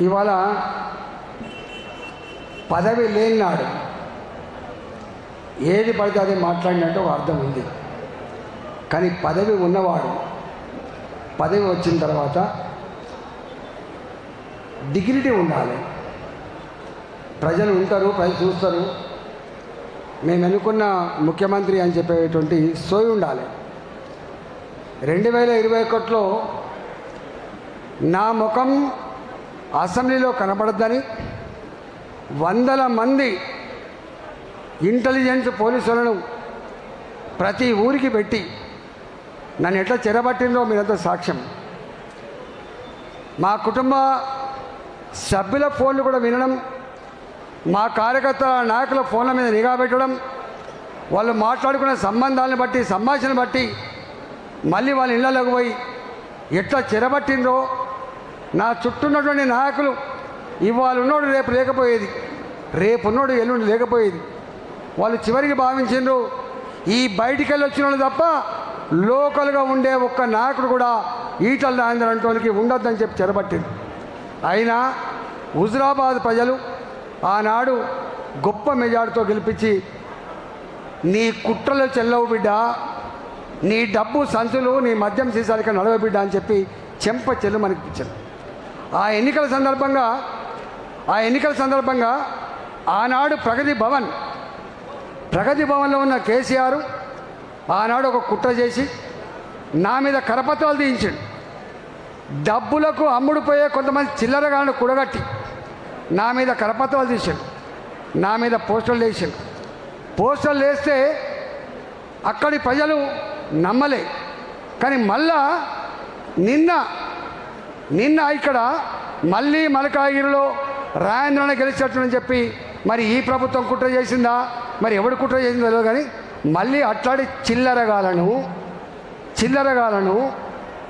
ఇవాళ పదవి లేనినాడు ఏది పడితే అదే మాట్లాడినట్టు ఒక అర్థం ఉంది. కానీ పదవి ఉన్నవాడు పదవి వచ్చిన తర్వాత డిగ్నిటీ ఉండాలి. ప్రజలు ఉంటారు ప్రజలు చూస్తారు. మేము అనుకున్న ముఖ్యమంత్రి అని చెప్పేటువంటి సోయి ఉండాలి. రెండు వేల ఇరవై ఒకటిలో నా ముఖం అసెంబ్లీలో కనపడద్దని వందల మంది ఇంటెలిజెన్స్ పోలీసులను ప్రతి ఊరికి పెట్టి నన్ను ఎట్లా చెరబట్టిందో మీరంతా సాక్ష్యం. మా కుటుంబ సభ్యుల ఫోన్లు కూడా వినడం మా కార్యకర్తల నాయకుల ఫోన్ల మీద నిఘా పెట్టడం వాళ్ళు మాట్లాడుకున్న సంబంధాలను బట్టి సంభాషణ బట్టి మళ్ళీ వాళ్ళ ఇళ్ళలోకి పోయి ఎట్లా చెరబట్టిందో నా చుట్టూ ఉన్నటువంటి నాయకులు ఇవాళ ఉన్నోడు రేపు లేకపోయేది. రేపు ఉన్నోడు ఎల్లుండి లేకపోయేది. వాళ్ళు చివరికి భావించిండ్రు ఈ బయటికి వెళ్ళి వచ్చిన వాళ్ళు తప్ప లోకల్గా ఉండే ఒక్క నాయకుడు కూడా ఈటల రాజేంద్ర అంటోనికి ఉండొద్దని చెప్పి చెరబట్టింది. అయినా హుజరాబాద్ ప్రజలు ఆనాడు గొప్ప మెజార్టీతో గెలిపించి నీ కుట్రలు చెల్లవు బిడ్డ నీ డబ్బు సంచులు నీ మద్యం సీసాలకి నడవ బిడ్డ అని చెప్పి చెంప చెల్లు మనకిచ్చారు ఆ ఎన్నికల సందర్భంగా ఆ ఎన్నికల సందర్భంగా ఆనాడు ప్రగతి భవన్ ప్రగతి భవన్లో ఉన్న కేసీఆర్ ఆనాడు ఒక కుట్ర చేసి నా మీద కరపత్రాలు తీయించాడు. డబ్బులకు అమ్ముడుపోయే కొంతమంది చిల్లరగాలను కూడగట్టి నా మీద కరపత్రాలు తీశాడు. నా మీద పోస్టర్లు వేసాడు పోస్టర్లు వేస్తే అక్కడి ప్రజలు నమ్మలే. కానీ మళ్ళా నిన్న నిన్న ఇక్కడ మళ్ళీ మలకాగిరిలో రాజేంద్రన గెలిచేటని చెప్పి మరి ఈ ప్రభుత్వం కుట్ర చేసిందా? మరి ఎవడు కుట్ర చేసిందో తెలియదు కానీ మళ్ళీ అట్లాంటి చిల్లరగాలను చిల్లరగాలను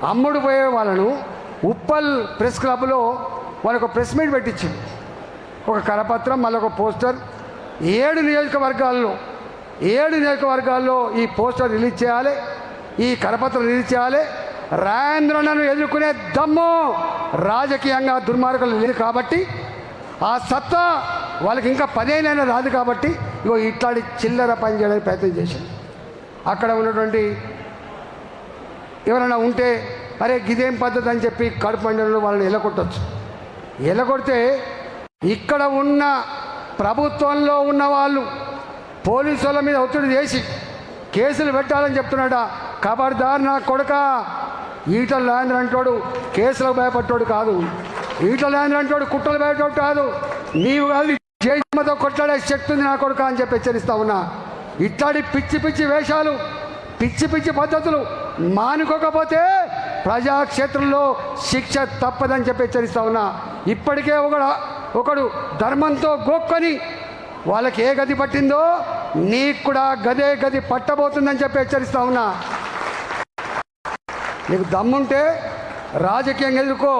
అమ్ముడు పోయే వాళ్ళను ఉప్పల్ ప్రెస్ క్లబ్లో వాళ్ళకు ప్రెస్ మీట్ పెట్టించింది ఒక కరపత్రం మళ్ళీ ఒక పోస్టర్. ఏడు నియోజకవర్గాల్లో ఏడు నియోజకవర్గాల్లో ఈ పోస్టర్ రిలీజ్ చేయాలి ఈ కరపత్రం రిలీజ్ చేయాలి రాజేంద్రనను ఎదుర్కొనే దమ్ము రాజకీయంగా దుర్మార్గులు లేదు కాబట్టి ఆ సత్తా వాళ్ళకి ఇంకా పదేనైనా రాదు కాబట్టి ఇగో ఇట్లాంటి చిల్లర పని చేయడానికి ప్రయత్నం చేశాను అక్కడ ఉన్నటువంటి ఎవరైనా ఉంటే అరే గిదేం పద్ధతి అని చెప్పి కడుపు మండలంలో వాళ్ళని ఎలగొట్టచ్చు. ఎలగొడితే ఇక్కడ ఉన్న ప్రభుత్వంలో ఉన్న వాళ్ళు పోలీసుల మీద ఒత్తిడి చేసి కేసులు పెట్టాలని చెప్తున్నాడా? ఖబర్దార్ నా కొడుకా! ఈటల లాంద్ర అంటాడు కేసులకు భయపడ్డాడు కాదు. ఈటల లాంద్ర అంటాడు కుట్రలు భయపడ్డాడు కాదు. నీవు కాదు జయమతో కొట్లాడే శక్తి ఉంది నా కొడుక అని చెప్పి హెచ్చరిస్తా ఉన్నా. ఇట్లాంటి పిచ్చి పిచ్చి వేషాలు పిచ్చి పిచ్చి పద్ధతులు మానుకోకపోతే ప్రజాక్షేత్రంలో శిక్ష తప్పదని చెప్పి హెచ్చరిస్తా ఉన్నా. ఇప్పటికే ఒకడు ఒకడు ధర్మంతో గోక్కొని వాళ్ళకి ఏ గది పట్టిందో నీకు కూడా గదే గది పట్టబోతుందని చెప్పి హెచ్చరిస్తా ఉన్నా. నీకు దమ్ముంటే రాజకీయంగా ఎదుర్కో.